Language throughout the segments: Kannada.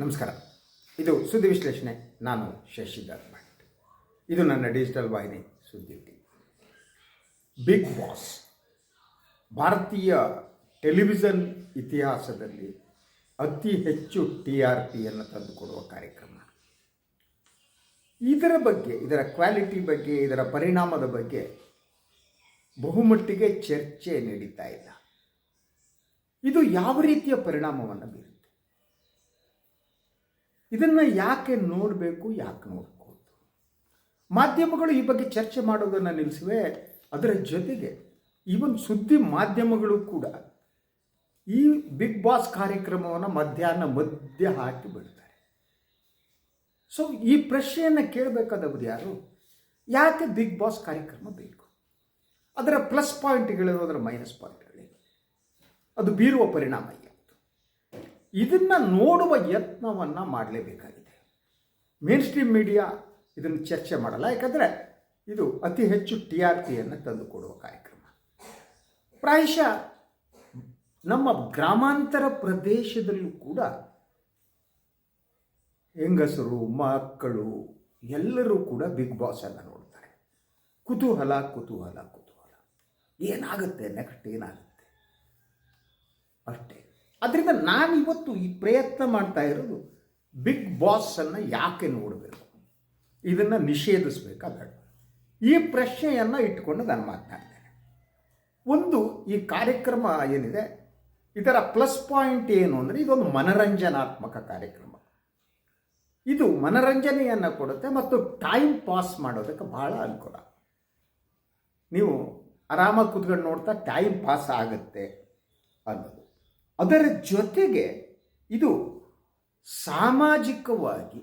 ನಮಸ್ಕಾರ. ಇದು ಸುದ್ದಿ ವಿಶ್ಲೇಷಣೆ. ನಾನು ಶಶಿಧರ್ ಭಟ್. ಇದು ನನ್ನ ಡಿಜಿಟಲ್ ವಾಹಿನಿ ಸುದ್ದಿ. ಬಿಗ್ ಬಾಸ್ ಭಾರತೀಯ ಟೆಲಿವಿಷನ್ ಇತಿಹಾಸದಲ್ಲಿ ಅತಿ ಹೆಚ್ಚು ಟಿ ಆರ್ ಪಿಯನ್ನು ತಂದುಕೊಡುವ ಕಾರ್ಯಕ್ರಮ. ಇದರ ಬಗ್ಗೆ, ಇದರ ಕ್ವಾಲಿಟಿ ಬಗ್ಗೆ, ಇದರ ಪರಿಣಾಮದ ಬಗ್ಗೆ ಬಹುಮಟ್ಟಿಗೆ ಚರ್ಚೆ ನಡೀತಾ ಇಲ್ಲ. ಇದು ಯಾವ ರೀತಿಯ ಪರಿಣಾಮವನ್ನು ಬೀರುತ್ತೆ ಇದನ್ನು ಯಾಕೆ ನೋಡಬೇಕು, ಯಾಕೆ ನೋಡ್ಕೋದು ಮಾಧ್ಯಮಗಳು ಈ ಬಗ್ಗೆ ಚರ್ಚೆ ಮಾಡೋದನ್ನು ನಿಲ್ಲಿಸಿವೆ ಅದರ ಜೊತೆಗೆ ಈವನ್ ಸುದ್ದಿ ಮಾಧ್ಯಮಗಳು ಕೂಡ ಈ ಬಿಗ್ ಬಾಸ್ ಕಾರ್ಯಕ್ರಮವನ್ನು ಮಧ್ಯಾಹ್ನ ಮಧ್ಯ ಹಾಕಿ ಬಿಡ್ತಾರೆ. ಸೊ ಈ ಪ್ರಶ್ನೆಯನ್ನು ಕೇಳಬೇಕಾದವರು ಯಾರು? ಯಾಕೆ ಬಿಗ್ ಬಾಸ್ ಕಾರ್ಯಕ್ರಮ ಬೇಕು? ಅದರ ಪ್ಲಸ್ ಪಾಯಿಂಟ್ಗಳು ಅದರ ಮೈನಸ್ ಪಾಯಿಂಟ್ಗಳಿವೆ ಅದು ಬೀರುವ ಪರಿಣಾಮ ಇದನ್ನು ನೋಡುವ ಯತ್ನವನ್ನು ಮಾಡಲೇಬೇಕಾಗಿದೆ. ಮೇನ್ ಸ್ಟ್ರೀಮ್ ಮೀಡಿಯಾ ಇದನ್ನು ಚರ್ಚೆ ಮಾಡಲ್ಲ. ಯಾಕಂದರೆ ಇದು ಅತಿ ಹೆಚ್ಚು ಟಿ ಆರ್ ಪಿಯನ್ನು ತಂದುಕೊಡುವ ಕಾರ್ಯಕ್ರಮ. ಪ್ರಾಯಶಃ ನಮ್ಮ ಗ್ರಾಮಾಂತರ ಪ್ರದೇಶದಲ್ಲೂ ಕೂಡ ಹೆಂಗಸರು, ಮಕ್ಕಳು ಎಲ್ಲರೂ ಕೂಡ ಬಿಗ್ ಬಾಸನ್ನು ನೋಡ್ತಾರೆ. ಕುತೂಹಲ ಕುತೂಹಲ ಕುತೂಹಲ. ಏನಾಗುತ್ತೆ? ನೆಕ್ಸ್ಟ್ ಏನಾಗುತ್ತೆ? ಅಷ್ಟೇ ಅದರಿಂದ ನಾನಿವತ್ತು ಈ ಪ್ರಯತ್ನ ಮಾಡ್ತಾ ಇರೋದು ಬಿಗ್ ಬಾಸನ್ನು ಯಾಕೆ ನೋಡಬೇಕು? ಇದನ್ನು ನಿಷೇಧಿಸಬೇಕಾ ಬೇಡ ಈ ಪ್ರಶ್ನೆಯನ್ನು ಇಟ್ಟುಕೊಂಡು ನಾನು ಮಾತನಾಡ್ತೇನೆ. ಒಂದು, ಈ ಕಾರ್ಯಕ್ರಮ ಏನಿದೆ? ಇದರ ಪ್ಲಸ್ ಪಾಯಿಂಟ್ ಏನು ಅಂದರೆ ಇದೊಂದು ಮನರಂಜನಾತ್ಮಕ ಕಾರ್ಯಕ್ರಮ. ಇದು ಮನರಂಜನೆಯನ್ನು ಕೊಡುತ್ತೆ ಮತ್ತು ಟೈಮ್ ಪಾಸ್ ಮಾಡೋದಕ್ಕೆ ಬಹಳ ಅನುಕೂಲ. ನೀವು ಆರಾಮಾಗಿ ಕೂತ್ಕೊಂಡು ನೋಡ್ತಾ ಟೈಮ್ ಪಾಸ್ ಆಗುತ್ತೆ ಅನ್ನೋದು. ಅದರ ಜೊತೆಗೆ ಇದು ಸಾಮಾಜಿಕವಾಗಿ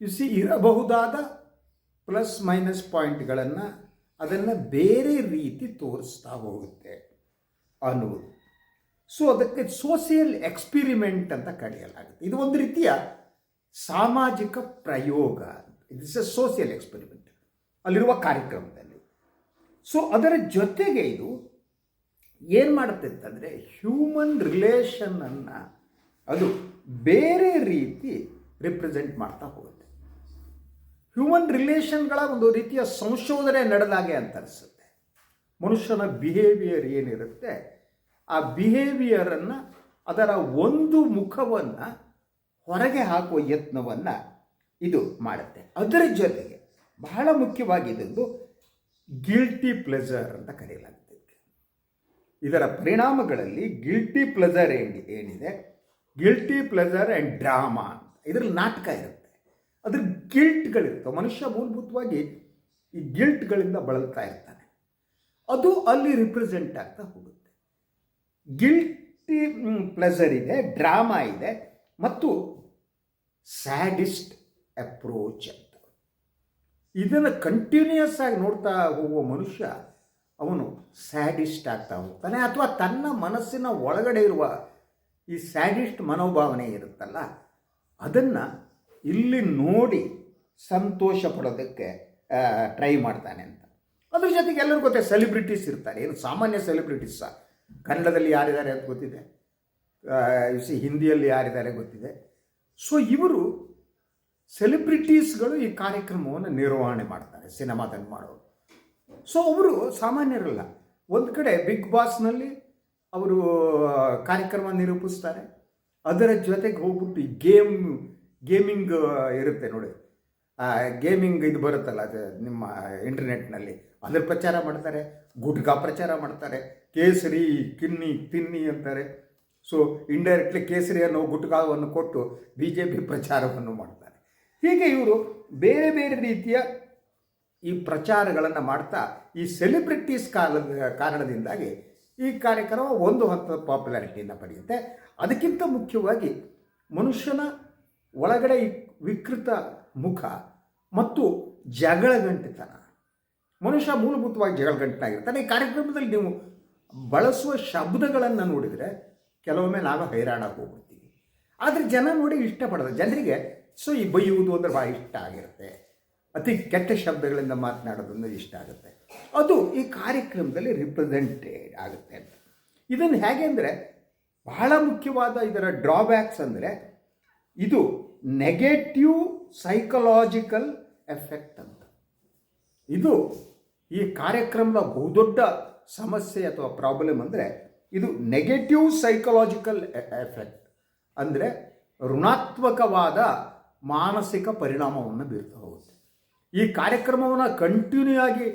ಸಿ ಇರಬಹುದಾದ ಪ್ಲಸ್ ಮೈನಸ್ ಪಾಯಿಂಟ್ಗಳನ್ನು ಅದನ್ನು ಬೇರೆ ರೀತಿ ತೋರಿಸ್ತಾ ಹೋಗುತ್ತೆ ಅನ್ನೋದು ಸೊ ಅದಕ್ಕೆ ಸೋಷಿಯಲ್ ಎಕ್ಸ್ಪಿರಿಮೆಂಟ್ ಅಂತ ಕರೆಯಲಾಗುತ್ತೆ. ಇದು ಒಂದು ರೀತಿಯ ಸಾಮಾಜಿಕ ಪ್ರಯೋಗ ಇಟ್ಸ್ ಎ ಸೋಷಿಯಲ್ ಎಕ್ಸ್ಪೆರಿಮೆಂಟ್ ಅಲ್ಲಿರುವ ಕಾರ್ಯಕ್ರಮದಲ್ಲಿ. ಸೊ ಅದರ ಜೊತೆಗೆ ಇದು ಏನು ಮಾಡುತ್ತೆ ಅಂತಂದರೆ ಹ್ಯೂಮನ್ ರಿಲೇಷನನ್ನು ಅದು ಬೇರೆ ರೀತಿ ರಿಪ್ರೆಸೆಂಟ್ ಮಾಡ್ತಾ ಹೋಗುತ್ತೆ. ಹ್ಯೂಮನ್ ರಿಲೇಷನ್ಗಳ ಒಂದು ರೀತಿಯ ಸಂಶೋಧನೆ ನಡೆದಾಗೆ ಅಂತ ಅನಿಸುತ್ತೆ. ಮನುಷ್ಯನ ಬಿಹೇವಿಯರ್ ಏನಿರುತ್ತೆ, ಆ ಬಿಹೇವಿಯರನ್ನು ಅದರ ಒಂದು ಮುಖವನ್ನು ಹೊರಗೆ ಹಾಕುವ ಯತ್ನವನ್ನು ಇದು ಮಾಡುತ್ತೆ. ಅದರ ಜೊತೆಗೆ ಬಹಳ ಮುಖ್ಯವಾಗಿದ್ದು ಗಿಲ್ಟಿ ಪ್ಲೆಜರ್ ಅಂತ ಕರೆಯಲಾಗುತ್ತೆ. ಇದರ ಪರಿಣಾಮಗಳಲ್ಲಿ ಗಿಲ್ಟಿ ಪ್ಲೆಜರ್ ಏನು ಏನಿದೆ? ಗಿಲ್ಟಿ ಪ್ಲೆಜರ್ ಆ್ಯಂಡ್ ಡ್ರಾಮಾ ಇದರಲ್ಲಿ ನಾಟಕ ಇರುತ್ತೆ. ಅದ್ರ ಗಿಲ್ಟ್ಗಳಿರ್ತವೆ ಮನುಷ್ಯ ಮೂಲಭೂತವಾಗಿ ಈ ಗಿಲ್ಟ್ಗಳಿಂದ ಬಳಲ್ತಾ ಇರ್ತಾನೆ. ಅದು ಅಲ್ಲಿ ರಿಪ್ರೆಸೆಂಟ್ ಆಗ್ತಾ ಹೋಗುತ್ತೆ. ಗಿಲ್ಟಿ ಪ್ಲೆಜರ್ ಇದೆ ಡ್ರಾಮಾ ಇದೆ, ಮತ್ತು ಸ್ಯಾಡಿಸ್ಟ್ ಅಪ್ರೋಚ್ ಅಂತ. ಇದನ್ನು ಕಂಟಿನ್ಯೂಸ್ ಆಗಿ ನೋಡ್ತಾ ಹೋಗುವ ಮನುಷ್ಯ ಅವನು ಸ್ಯಾಡಿಸ್ಟ್ ಆಗ್ತಾ ಹೋಗ್ತಾನೆ ಅಥವಾ ತನ್ನ ಮನಸ್ಸಿನ ಒಳಗಡೆ ಇರುವ ಈ ಸ್ಯಾಡಿಸ್ಟ್ ಮನೋಭಾವನೆ ಇರುತ್ತಲ್ಲ, ಅದನ್ನು ಇಲ್ಲಿ ನೋಡಿ ಸಂತೋಷ ಪಡೋದಕ್ಕೆ ಟ್ರೈ ಮಾಡ್ತಾನೆ ಅಂತ. ಅದ್ರ ಜೊತೆಗೆ ಎಲ್ಲರಿಗೂ ಗೊತ್ತೆ ಸೆಲೆಬ್ರಿಟೀಸ್ ಇರ್ತಾರೆ. ಏನು ಸಾಮಾನ್ಯ ಸೆಲೆಬ್ರಿಟೀಸ? ಕನ್ನಡದಲ್ಲಿ ಯಾರಿದ್ದಾರೆ ಅಂತ ಗೊತ್ತಿದೆ. ಸಿ ಹಿಂದಿಯಲ್ಲಿ ಯಾರಿದ್ದಾರೆ ಗೊತ್ತಿದೆ. ಸೊ ಇವರು ಸೆಲೆಬ್ರಿಟೀಸ್ಗಳು ಈ ಕಾರ್ಯಕ್ರಮವನ್ನು ನಿರ್ವಹಣೆ ಮಾಡ್ತಾರೆ, ಸಿನಿಮಾದಲ್ಲಿ ಮಾಡೋರು. ಸೊ ಅವರು ಸಾಮಾನ್ಯರಲ್ಲ. ಒಂದು ಕಡೆ ಬಿಗ್ ಬಾಸ್ನಲ್ಲಿ ಅವರು ಕಾರ್ಯಕ್ರಮ ನಿರೂಪಿಸ್ತಾರೆ. ಅದರ ಜೊತೆಗೆ ಹೋಗ್ಬಿಟ್ಟು ಗೇಮ್, ಗೇಮಿಂಗ್ ಇರುತ್ತೆ ನೋಡಿ. ಗೇಮಿಂಗ್ ಇದು ಬರುತ್ತಲ್ಲ, ಅದು ನಿಮ್ಮ ಇಂಟರ್ನೆಟ್ನಲ್ಲಿ ಅದರ ಪ್ರಚಾರ ಮಾಡ್ತಾರೆ, ಗುಟ್ಕಾ ಪ್ರಚಾರ ಮಾಡ್ತಾರೆ, ಕೇಸರಿ, ಕಿನ್ನಿ, ತಿನ್ನಿ ಅಂತಾರೆ. ಸೊ ಇಂಡೈರೆಕ್ಟ್ಲಿ ಕೇಸರಿ ಅನ್ನೋ ಗುಟ್ಕಾವನ್ನು ಕೊಟ್ಟು ಬಿ ಜೆ ಪಿ ಪ್ರಚಾರವನ್ನು ಮಾಡ್ತಾರೆ. ಹೀಗೆ ಇವರು ಬೇರೆ ಬೇರೆ ರೀತಿಯ ಈ ಪ್ರಚಾರಗಳನ್ನು ಮಾಡ್ತಾ ಈ ಸೆಲೆಬ್ರಿಟೀಸ್ ಕಾಲದ ಕಾರಣದಿಂದಾಗಿ ಈ ಕಾರ್ಯಕ್ರಮ ಒಂದು ಹಂತದ ಪಾಪ್ಯುಲಾರಿಟಿಯನ್ನು ಪಡೆಯುತ್ತೆ. ಅದಕ್ಕಿಂತ ಮುಖ್ಯವಾಗಿ ಮನುಷ್ಯನ ಒಳಗಡೆ ವಿಕೃತ ಮುಖ ಮತ್ತು ಜಗಳಗಂಟಿತನ. ಮನುಷ್ಯ ಮೂಲಭೂತವಾಗಿ ಜಗಳಗಂಟನಾಗಿರ್ತಾನೆ. ಈ ಕಾರ್ಯಕ್ರಮದಲ್ಲಿ ನೀವು ಬಳಸುವ ಶಬ್ದಗಳನ್ನು ನೋಡಿದರೆ ಕೆಲವೊಮ್ಮೆ ನಾವು ಹೈರಾಣಾಗಿ ಹೋಗ್ಬಿಡ್ತೀವಿ ಆದರೆ ಜನ ನೋಡಿ ಇಷ್ಟಪಡೋದು ಜನರಿಗೆ, ಸೊ ಈ ಬೈಯುವುದು ಅಂದರೆ ಭಾಳ ಇಷ್ಟ ಆಗಿರುತ್ತೆ. ಅತಿ ಕೆಟ್ಟ ಶಬ್ದಗಳಿಂದ ಮಾತನಾಡೋದು ಅಂದರೆ ಇಷ್ಟ ಆಗುತ್ತೆ. ಅದು ಈ ಕಾರ್ಯಕ್ರಮದಲ್ಲಿ ರಿಪ್ರೆಸೆಂಟೆಡ್ ಆಗುತ್ತೆ ಅಂತ. ಇದನ್ನು ಹೇಗೆ ಅಂದರೆ, ಬಹಳ ಮುಖ್ಯವಾದ ಇದರ ಡ್ರಾಬ್ಯಾಕ್ಸ್ ಅಂದರೆ, ಇದು ನೆಗೆಟಿವ್ ಸೈಕಲಾಜಿಕಲ್ ಎಫೆಕ್ಟ್ ಅಂತ. ಇದು ಈ ಕಾರ್ಯಕ್ರಮದ ಬಹುದೊಡ್ಡ ಸಮಸ್ಯೆ ಅಥವಾ ಪ್ರಾಬ್ಲಮ್ ಅಂದರೆ, ಇದು ನೆಗೆಟಿವ್ ಸೈಕಲಾಜಿಕಲ್ ಎಫೆಕ್ಟ್ ಅಂದರೆ ಋಣಾತ್ಮಕವಾದ ಮಾನಸಿಕ ಪರಿಣಾಮವನ್ನು ಬೀರ್ತಾ ಹೋಗುತ್ತೆ. ಈ ಕಾರ್ಯಕ್ರಮವನ್ನು ಕಂಟಿನ್ಯೂ ಆಗಿ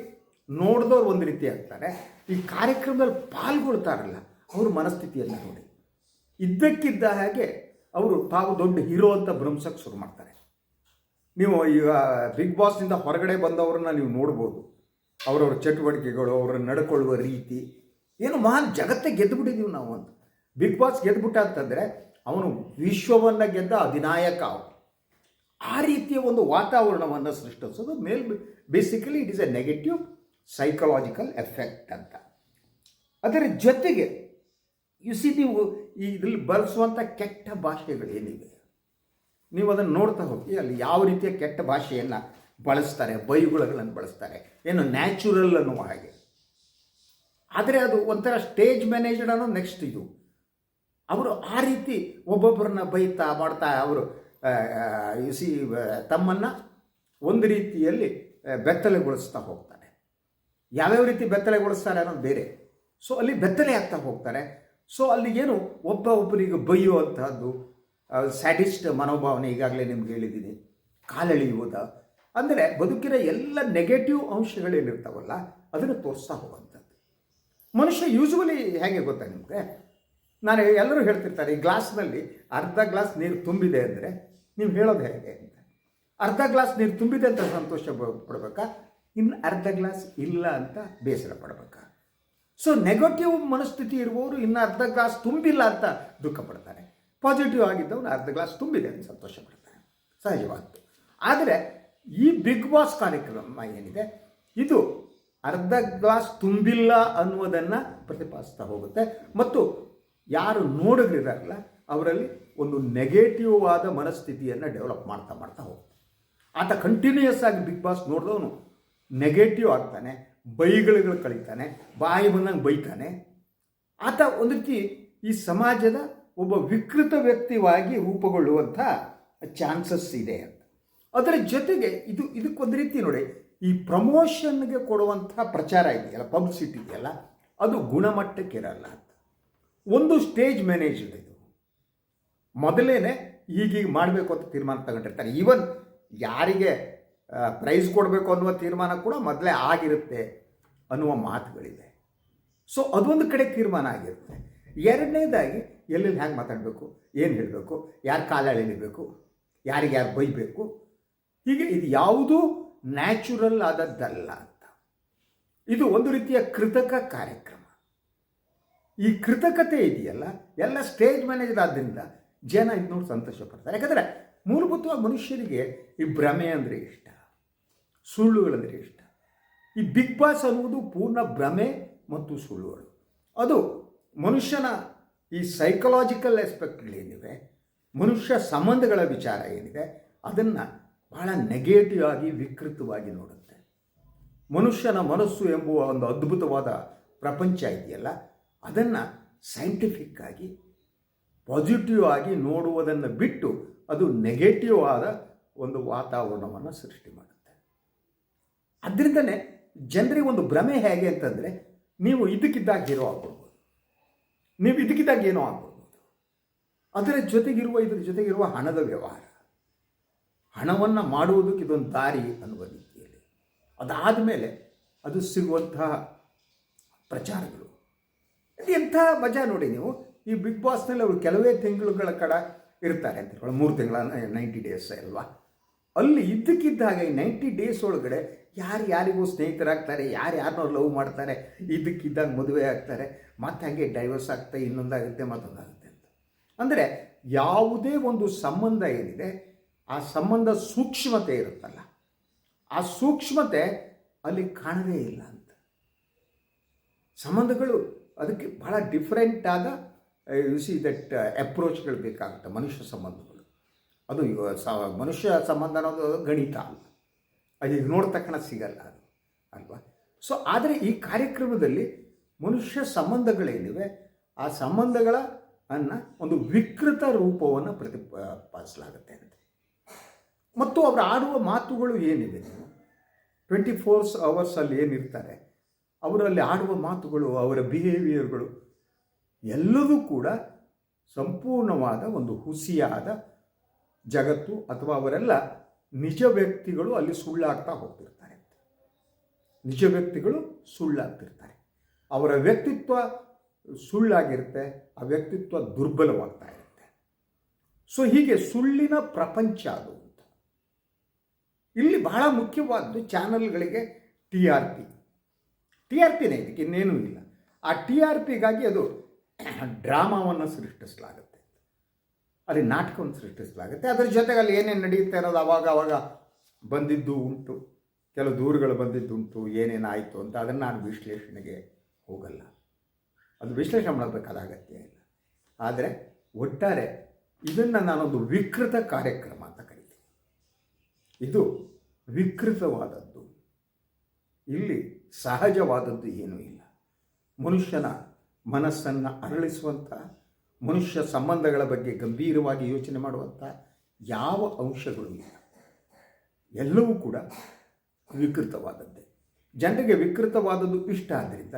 ನೋಡಿದವ್ರು ಒಂದು ರೀತಿ ಆಗ್ತಾರೆ. ಈ ಕಾರ್ಯಕ್ರಮದಲ್ಲಿ ಪಾಲ್ಗೊಳ್ತಾರಲ್ಲ, ಅವ್ರ ಮನಸ್ಥಿತಿಯನ್ನು ನೋಡಿ. ಇದ್ದಕ್ಕಿದ್ದ ಹಾಗೆ ಅವರು ತಾವು ದೊಡ್ಡ ಹೀರೋ ಅಂತ ಭ್ರಂಸಕ್ಕೆ ಶುರು ಮಾಡ್ತಾರೆ. ನೀವು ಈಗ ಬಿಗ್ ಬಾಸ್ನಿಂದ ಹೊರಗಡೆ ಬಂದವರನ್ನ ನೀವು ನೋಡ್ಬೋದು. ಅವರವ್ರ ಚಟುವಟಿಕೆಗಳು ಅವರ ನಡ್ಕೊಳ್ಳುವ ರೀತಿ. ಏನು ಮಹಾನ್ ಜಗತ್ತೇ ಗೆದ್ದುಬಿಟ್ಟಿದ್ದೀವಿ ನಾವು ಅಂತ. ಬಿಗ್ ಬಾಸ್ ಗೆದ್ದುಬಿಟ್ಟ ಅಂತಂದರೆ, ಅವನು ವಿಶ್ವವನ್ನು ಗೆದ್ದ ಅಧಿನಾಯಕ ಅವನು. ಆ ರೀತಿಯ ಒಂದು ವಾತಾವರಣವನ್ನು ಸೃಷ್ಟಿಸೋದು ಮೇಲ್ basically it is a negative psychological effect ಅಂತ. ಅದರ ಜೊತೆಗೆ ಯು ಸಿ ನೀವು ಇದರಲ್ಲಿ ಬಳಸುವಂಥ ಕೆಟ್ಟ ಭಾಷೆಗಳೇನಿವೆ? ನೀವು ಅದನ್ನು ನೋಡ್ತಾ ಹೋಗಿ, ಅಲ್ಲಿ ಯಾವ ರೀತಿಯ ಕೆಟ್ಟ ಭಾಷೆಯನ್ನು ಬಳಸ್ತಾರೆ, ಬೈಗುಳಗಳನ್ನು ಬಳಸ್ತಾರೆ, ಏನು ನ್ಯಾಚುರಲ್ ಅನ್ನುವ ಹಾಗೆ. ಆದರೆ ಅದು ಒಂಥರ ಸ್ಟೇಜ್ ಮ್ಯಾನೇಜ್ಡ್ ಅನ್ನೋ ನೆಕ್ಸ್ಟ್ ಇದು. ಅವರು ಆ ರೀತಿ ಒಬ್ಬೊಬ್ಬರನ್ನ ಬೈತಾ, ಮಾಡ್ತಾ, ಅವರು ಸಿ ತಮ್ಮನ್ನು ಒಂದು ರೀತಿಯಲ್ಲಿ ಬೆತ್ತಲೆಗೊಳಿಸ್ತಾ ಹೋಗ್ತಾರೆ ಯಾವ್ಯಾವ ರೀತಿ ಬೆತ್ತಲೆಗೊಳಿಸ್ತಾರೆ ಅನ್ನೋದು ಬೇರೆ. ಸೊ ಅಲ್ಲಿ ಬೆತ್ತಲೆ ಆಗ್ತಾ ಹೋಗ್ತಾರೆ ಸೊ ಅಲ್ಲಿ ಏನು ಒಬ್ಬ ಒಬ್ಬರಿಗೆ ಬೈಯುವಂತಹದ್ದು ಸ್ಯಾಟಿಸ್ಟ್ ಮನೋಭಾವನೆ ಈಗಾಗಲೇ ನಿಮ್ಗೆ ಹೇಳಿದ್ದೀನಿ. ಕಾಲೆಳೆಯುವುದ. ಅಂದರೆ ಬದುಕಿನ ಎಲ್ಲ ನೆಗೆಟಿವ್ ಅಂಶಗಳೇನಿರ್ತಾವಲ್ಲ, ಅದನ್ನು ತೋರಿಸ್ತಾ ಹೋಗುವಂಥದ್ದು. ಮನುಷ್ಯ ಯೂಶುವಲಿ ಹೇಗೆ ಗೊತ್ತಾ ನಿಮಗೆ? ನಾನು ಎಲ್ಲರೂ ಹೇಳ್ತಿರ್ತಾರೆ, ಈ ಗ್ಲಾಸ್ನಲ್ಲಿ ಅರ್ಧ ಗ್ಲಾಸ್ ನೀರು ತುಂಬಿದೆ ಅಂದರೆ ನೀವು ಹೇಳೋದು ಹೇಗೆ ಅಂತ. ಅರ್ಧ ಗ್ಲಾಸ್ ನೀರು ತುಂಬಿದೆ ಅಂತ ಸಂತೋಷ ಪಡಬೇಕಾ? ಇನ್ನು ಅರ್ಧ ಗ್ಲಾಸ್ ಇಲ್ಲ ಅಂತ ಬೇಸರ ಪಡ್ಬೇಕಾ? ಸೊ ನೆಗೆಟಿವ್ ಮನಸ್ಥಿತಿ ಇರುವವರು ಇನ್ನು ಅರ್ಧ ಗ್ಲಾಸ್ ತುಂಬಿಲ್ಲ ಅಂತ ದುಃಖ ಪಡ್ತಾರೆ. ಪಾಸಿಟಿವ್ ಆಗಿದ್ದವನು ಅರ್ಧ ಗ್ಲಾಸ್ ತುಂಬಿದೆ ಅಂತ ಸಂತೋಷ ಪಡ್ತಾನೆ ಸಹಜವಾದ್ದು ಆದರೆ ಈ ಬಿಗ್ ಬಾಸ್ ಕಾರ್ಯಕ್ರಮ ಏನಿದೆ? ಇದು ಅರ್ಧ ಗ್ಲಾಸ್ ತುಂಬಿಲ್ಲ ಅನ್ನುವುದನ್ನು ಪ್ರತಿಪಾದಿಸ್ತಾ ಹೋಗುತ್ತೆ. ಮತ್ತು ಯಾರು ನೋಡಿದ್ರಿದಾರಲ್ಲ ಅವರಲ್ಲಿ ಒಂದು ನೆಗೆಟಿವ್ ಆದ ಮನಸ್ಥಿತಿಯನ್ನು ಡೆವಲಪ್ ಮಾಡ್ತಾ ಮಾಡ್ತಾ ಹೋಗ್ತಾನೆ. ಆತ ಕಂಟಿನ್ಯೂಯಸ್ ಆಗಿ ಬಿಗ್ ಬಾಸ್ ನೋಡಿದವನು ನೆಗೆಟಿವ್ ಆಗ್ತಾನೆ ಬೈಗಳು ಕಳೀತಾನೆ, ಬಾಯಿ ಬಂದಂಗೆ ಬೈತಾನೆ. ಆತ ಒಂದು ರೀತಿ ಈ ಸಮಾಜದ ಒಬ್ಬ ವಿಕೃತ ವ್ಯಕ್ತಿವಾಗಿ ರೂಪುಗೊಳ್ಳುವಂಥ ಚಾನ್ಸಸ್ ಇದೆ ಅಂತ. ಅದರ ಜೊತೆಗೆ ಇದು ಇದಕ್ಕೊಂದು ರೀತಿ ನೋಡಿ, ಈ ಪ್ರಮೋಷನ್ಗೆ ಕೊಡುವಂಥ ಪ್ರಚಾರ ಇದೆಯಲ್ಲ ಪಬ್ಲಿಸಿಟಿ ಇದೆಯಲ್ಲ, ಅದು ಗುಣಮಟ್ಟಕ್ಕೆ ಇರಲ್ಲ ಅಂತ. ಒಂದು ಸ್ಟೇಜ್ ಮ್ಯಾನೇಜ್ಡ್ ಇದು. ಮೊದಲೇನೆ ಈಗೀಗ ಮಾಡಬೇಕು ಅಂತ ತೀರ್ಮಾನ ತಗೊಂಡಿರ್ತಾರೆ. ಈವನ್ ಯಾರಿಗೆ ಪ್ರೈಸ್ ಕೊಡಬೇಕು ಅನ್ನುವ ತೀರ್ಮಾನ ಕೂಡ ಮೊದಲೇ ಆಗಿರುತ್ತೆ ಅನ್ನುವ ಮಾತುಗಳಿದೆ ಸೊ ಅದೊಂದು ಕಡೆ ತೀರ್ಮಾನ ಆಗಿರುತ್ತೆ. ಎರಡನೇದಾಗಿ ಎಲ್ಲೆಲ್ಲಿ ಹ್ಯಾಂಗೆ ಮಾತಾಡಬೇಕು, ಏನು ಹೇಳಬೇಕು, ಯಾರು ಕಾಲ ಎಳಿಬೇಕು, ಯಾರಿಗೆ ಯಾರು ಬೈಬೇಕು, ಹೀಗೆ ಇದು ಯಾವುದೂ ನ್ಯಾಚುರಲ್ ಆದದ್ದಲ್ಲ ಅಂತ. ಇದು ಒಂದು ರೀತಿಯ ಕೃತಕ ಕಾರ್ಯಕ್ರಮ. ಈ ಕೃತಕತೆ ಇದೆಯಲ್ಲ, ಎಲ್ಲ ಸ್ಟೇಜ್ ಮ್ಯಾನೇಜರ್ ಆದ್ದರಿಂದ ಜನ ಇದು ನೋಡಿ ಸಂತೋಷ ಪಡ್ತಾರೆ. ಯಾಕಂದರೆ ಮೂಲಭೂತವಾಗಿ ಮನುಷ್ಯರಿಗೆ ಈ ಭ್ರಮೆ ಅಂದರೆ ಇಷ್ಟ, ಸುಳ್ಳುಗಳಂದರೆ ಇಷ್ಟ. ಈ ಬಿಗ್ ಬಾಸ್ ಅನ್ನುವುದು ಪೂರ್ಣ ಭ್ರಮೆ ಮತ್ತು ಸುಳ್ಳುಗಳು. ಅದು ಮನುಷ್ಯನ ಈ ಸೈಕಲಾಜಿಕಲ್ ಆಸ್ಪೆಕ್ಟ್ಗಳೇನಿವೆ ಮನುಷ್ಯ ಸಂಬಂಧಗಳ ವಿಚಾರ ಏನಿದೆ, ಅದನ್ನು ಬಹಳ ನೆಗೆಟಿವ್ ಆಗಿ, ವಿಕೃತವಾಗಿ ನೋಡುತ್ತೆ. ಮನುಷ್ಯನ ಮನಸ್ಸು ಎಂಬುವ ಒಂದು ಅದ್ಭುತವಾದ ಪ್ರಪಂಚ ಇದೆಯಲ್ಲ, ಅದನ್ನು ಸೈಂಟಿಫಿಕ್ ಆಗಿ ಪಾಸಿಟಿವ್ ಆಗಿ ನೋಡುವುದನ್ನು ಬಿಟ್ಟು ಅದು ನೆಗೆಟಿವ್ ಆದ ಒಂದು ವಾತಾವರಣವನ್ನು ಸೃಷ್ಟಿ ಮಾಡುತ್ತೆ. ಅದರಿಂದನೇ ಜನರಿಗೆ ಒಂದು ಭ್ರಮೆ ಹೇಗೆ ಅಂತಂದರೆ, ನೀವು ಇದಕ್ಕಿದ್ದಾಗ ಹೀರೋ ಆಗ್ಬಿಡ್ಬೋದು. ನೀವು ಇದಕ್ಕಿದ್ದಾಗ ಏನೋ ಆಗ್ಬಿಡ್ಬೋದು. ಅದರ ಜೊತೆಗಿರುವ, ಇದರ ಜೊತೆಗಿರುವ ಹಣದ ವ್ಯವಹಾರ. ಹಣವನ್ನು ಮಾಡುವುದಕ್ಕೆ ಇದೊಂದು ದಾರಿ ಅನ್ನುವ ರೀತಿಯಲ್ಲಿ. ಅದಾದ ಮೇಲೆ ಅದು ಸಿಗುವಂತಹ ಪ್ರಚಾರಗಳು. ಎಂಥ ಮಜಾ ನೋಡಿ ನೀವು ಈ ಬಿಗ್ ಬಾಸ್ನಲ್ಲಿ ಅವರು ಕೆಲವೇ ತಿಂಗಳುಗಳ ಕಡೆ ಇರ್ತಾರೆ ಅಂತ ಹೇಳಿ ಮೂರು ತಿಂಗಳ ನೈಂಟಿ ಡೇಸ್ ಅಲ್ವಾ? ಅಲ್ಲಿ ಇದ್ದಕ್ಕಿದ್ದ ಹಾಗೆ ಈ ನೈಂಟಿ ಡೇಸ್ ಒಳಗಡೆ ಯಾರು ಯಾರಿಗೂ ಸ್ನೇಹಿತರಾಗ್ತಾರೆ, ಯಾರು ಯಾರನ್ನೋ ಲವ್ ಮಾಡ್ತಾರೆ, ಇದ್ದಕ್ಕಿದ್ದಾಗ ಮದುವೆ ಆಗ್ತಾರೆ, ಮತ್ತೆ ಹಾಗೆ ಡೈವರ್ಸ್ ಆಗ್ತಾ ಇನ್ನೊಂದಾಗುತ್ತೆ, ಮತ್ತೊಂದಾಗುತ್ತೆ ಅಂತ. ಅಂದರೆ ಯಾವುದೇ ಒಂದು ಸಂಬಂಧ ಏನಿದೆ, ಆ ಸಂಬಂಧ ಸೂಕ್ಷ್ಮತೆ ಇರುತ್ತಲ್ಲ. ಆ ಸೂಕ್ಷ್ಮತೆ ಅಲ್ಲಿ ಕಾಣದೇ ಇಲ್ಲ ಅಂತ. ಸಂಬಂಧಗಳು ಅದಕ್ಕೆ ಬಹಳ ಡಿಫ್ರೆಂಟ್ ಆದ ಯು ಸಿ ದಟ್ ಅಪ್ರೋಚ್ಗಳು ಬೇಕಾಗುತ್ತೆ ಮನುಷ್ಯ ಸಂಬಂಧಗಳು. ಅದು ಮನುಷ್ಯ ಸಂಬಂಧ ಅನ್ನೋದು ಗಣಿತ ಅಲ್ಲ. ಅದು ಈಗ ನೋಡ್ತಕ್ಕಣ ಸಿಗಲ್ಲ ಅದು, ಅಲ್ವಾ? ಸೊ ಆದರೆ ಈ ಕಾರ್ಯಕ್ರಮದಲ್ಲಿ ಮನುಷ್ಯ ಸಂಬಂಧಗಳೇನಿವೆ, ಆ ಸಂಬಂಧಗಳ ಅನ್ನು ಒಂದು ವಿಕೃತ ರೂಪವನ್ನು ಪ್ರತಿಪಾದಿಸಲಾಗುತ್ತೆ ಅಂತ. ಮತ್ತು ಅವರು ಆಡುವ ಮಾತುಗಳು ಏನಿವೆ ಟ್ವೆಂಟಿ ಫೋರ್ಸ್ ಅವರ್ಸಲ್ಲಿ ಏನಿರ್ತಾರೆ, ಅವರಲ್ಲಿ ಆಡುವ ಮಾತುಗಳು, ಅವರ ಬಿಹೇವಿಯರ್ಗಳು ಎಲ್ಲವೂ ಕೂಡ ಸಂಪೂರ್ಣವಾದ ಒಂದು ಹುಸಿಯಾದ ಜಗತ್ತು ಅಥವಾ ಅವರೆಲ್ಲ ನಿಜ ವ್ಯಕ್ತಿಗಳು ಅಲ್ಲಿ ಸುಳ್ಳಾಗ್ತಾ ಹೋಗ್ತಿರ್ತಾರೆ. ನಿಜ ವ್ಯಕ್ತಿಗಳು ಸುಳ್ಳಾಗ್ತಿರ್ತಾರೆ. ಅವರ ವ್ಯಕ್ತಿತ್ವ ಸುಳ್ಳಾಗಿರುತ್ತೆ, ಆ ವ್ಯಕ್ತಿತ್ವ ದುರ್ಬಲವಾಗ್ತಾ ಇರುತ್ತೆ. ಸೊ ಹೀಗೆ ಸುಳ್ಳಿನ ಪ್ರಪಂಚ ಅದು ಅಂತ. ಇಲ್ಲಿ ಬಹಳ ಮುಖ್ಯವಾದ್ದು ಚಾನಲ್ಗಳಿಗೆ T R P. T R ಪಿನೇ ಇದಕ್ಕೆ ಇನ್ನೇನೂ ಇಲ್ಲ. ಆ ಟಿ ಆರ್ ಪಿಗಾಗಿ ಅದು ಡ್ರಾಮಾವನ್ನು ಸೃಷ್ಟಿಸಲಾಗುತ್ತೆ. ಅಲ್ಲಿ ನಾಟಕವನ್ನು ಸೃಷ್ಟಿಸಲಾಗುತ್ತೆ. ಅದರ ಜೊತೆಗೆ ಅಲ್ಲಿ ಏನೇನು ನಡೆಯುತ್ತೆ ಅನ್ನೋದು ಅವಾಗ ಅವಾಗ ಬಂದಿದ್ದು ಉಂಟು. ಕೆಲವು ದೂರುಗಳು ಬಂದಿದ್ದುಂಟು ಏನೇನಾಯಿತು ಅಂತ ಅದನ್ನು ನಾನು ವಿಶ್ಲೇಷಣೆಗೆ ಹೋಗಲ್ಲ. ಅದು ವಿಶ್ಲೇಷಣೆ ಮಾಡಬೇಕಾದ ಅಗತ್ಯ ಇಲ್ಲ. ಆದರೆ ಒಟ್ಟಾರೆ ಇದನ್ನು ನಾನೊಂದು ವಿಕೃತ ಕಾರ್ಯಕ್ರಮ ಅಂತ ಕರಿತೀನಿ. ಇದು ವಿಕೃತವಾದದ್ದು. ಇಲ್ಲಿ ಸಹಜವಾದದ್ದು ಏನೂ ಇಲ್ಲ. ಮನುಷ್ಯನ ಮನಸ್ಸನ್ನು ಅರಳಿಸುವಂಥ, ಮನುಷ್ಯ ಸಂಬಂಧಗಳ ಬಗ್ಗೆ ಗಂಭೀರವಾಗಿ ಯೋಚನೆ ಮಾಡುವಂಥ ಯಾವ ಅಂಶಗಳು ಇಲ್ಲ. ಎಲ್ಲವೂ ಕೂಡ ವಿಕೃತವಾದದ್ದೇ. ಜನರಿಗೆ ವಿಕೃತವಾದದ್ದು ಇಷ್ಟ ಆದ್ದರಿಂದ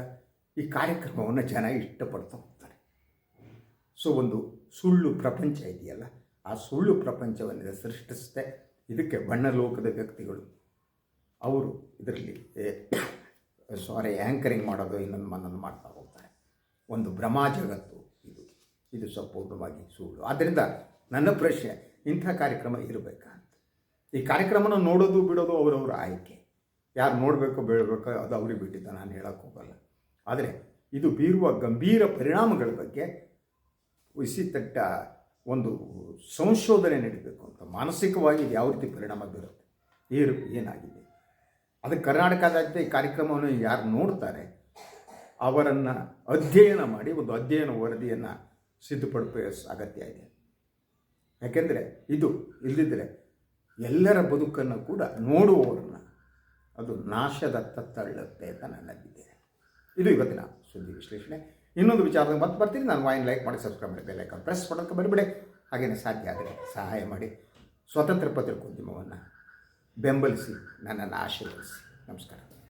ಈ ಕಾರ್ಯಕ್ರಮವನ್ನು ಜನ ಇಷ್ಟಪಡ್ತಾ ಹೋಗ್ತಾರೆ. ಸೊ, ಒಂದು ಸುಳ್ಳು ಪ್ರಪಂಚ ಇದೆಯಲ್ಲ, ಆ ಸುಳ್ಳು ಪ್ರಪಂಚವನ್ನು ಸೃಷ್ಟಿಸುತ್ತೆ. ಇದಕ್ಕೆ ಬಣ್ಣ ಲೋಕದ ವ್ಯಕ್ತಿಗಳು. ಅವರು ಇದರಲ್ಲಿ ಸಾರಿ ಆ್ಯಂಕರಿಂಗ್ ಮಾಡೋದು ಇನ್ನೊಂದು ಮನ್ನೊಂದು ಮಾಡ್ತಾ ಹೋಗ್ತಾರೆ. ಒಂದು ಭ್ರಮಾ ಜಗತ್ತು ಇದು. ಇದು ಸಂಪೂರ್ಣವಾಗಿ ಸುಳ್ಳು. ಆದ್ದರಿಂದ ನನ್ನ ಪ್ರಶ್ನೆ, ಇಂಥ ಕಾರ್ಯಕ್ರಮ ಇರಬೇಕಾ ಈ ಕಾರ್ಯಕ್ರಮನ ನೋಡೋದು ಬಿಡೋದು ಅವರವರ ಆಯ್ಕೆ. ಯಾರು ನೋಡಬೇಕು ಬೇಡಬೇಕು ಅದು ಅವ್ರಿಗೆ ಬಿಟ್ಟಿದ್ದ, ನಾನು ಹೇಳಕ್ಕೆ ಹೋಗಲ್ಲ. ಆದರೆ ಇದು ಬೀರುವ ಗಂಭೀರ ಪರಿಣಾಮಗಳ ಬಗ್ಗೆ ವಿಸಿತಟ್ಟ ಒಂದು ಸಂಶೋಧನೆ ನಡೀಬೇಕು ಅಂತ. ಮಾನಸಿಕವಾಗಿ ಇದು ಯಾವ ರೀತಿ ಪರಿಣಾಮ ಬೀರುತ್ತೆ? ಏನು ಏನಾಗಿದೆ? ಅದು ಕರ್ನಾಟಕದಾದ್ಯಂತ ಈ ಕಾರ್ಯಕ್ರಮವನ್ನು ಯಾರು ನೋಡ್ತಾರೆ? ಅವರನ್ನು ಅಧ್ಯಯನ ಮಾಡಿ, ಒಂದು ಅಧ್ಯಯನ ವರದಿಯನ್ನು ಸಿದ್ಧಪಡಿಸ ಅಗತ್ಯ ಇದೆ. ಯಾಕೆಂದರೆ ಇದು ಇಲ್ಲದಿದ್ದರೆ ಎಲ್ಲರ ಬದುಕನ್ನು ಕೂಡ ನೋಡುವವರನ್ನು ಅದು ನಾಶದತ್ತ ತಳ್ಳುತ್ತೆ ಅಂತ ನಾನು ನಂಬಿದ್ದೇನೆ ಇದು ಇವತ್ತಿನ ಸುದ್ದಿ ವಿಶ್ಲೇಷಣೆ. ಇನ್ನೊಂದು ವಿಚಾರದಾಗ ಮತ್ತೆ ಬರ್ತೀನಿ. ನಾನು ವಾಯಿನ್ ಲೈಕ್ ಮಾಡಿ, ಸಬ್ಸ್ಕ್ರೈಬ್ ಮಾಡಿ, ಬೆಲ್ ಐಕಾನ್ ಪ್ರೆಸ್ ಮಾಡೋಕ್ಕೆ ಬರಬೇಡಿ ಹಾಗೆಯೇ ಸಾಧ್ಯ ಆದರೆ ಸಹಾಯ ಮಾಡಿ. ಸ್ವತಂತ್ರ ಪತ್ರಿಕೋದ್ಯಮವನ್ನು ಬೆಂಬಲಿಸಿ, ನನ್ನನ್ನು ಆಶೀರ್ವದಿಸಿ. ನಮಸ್ಕಾರ.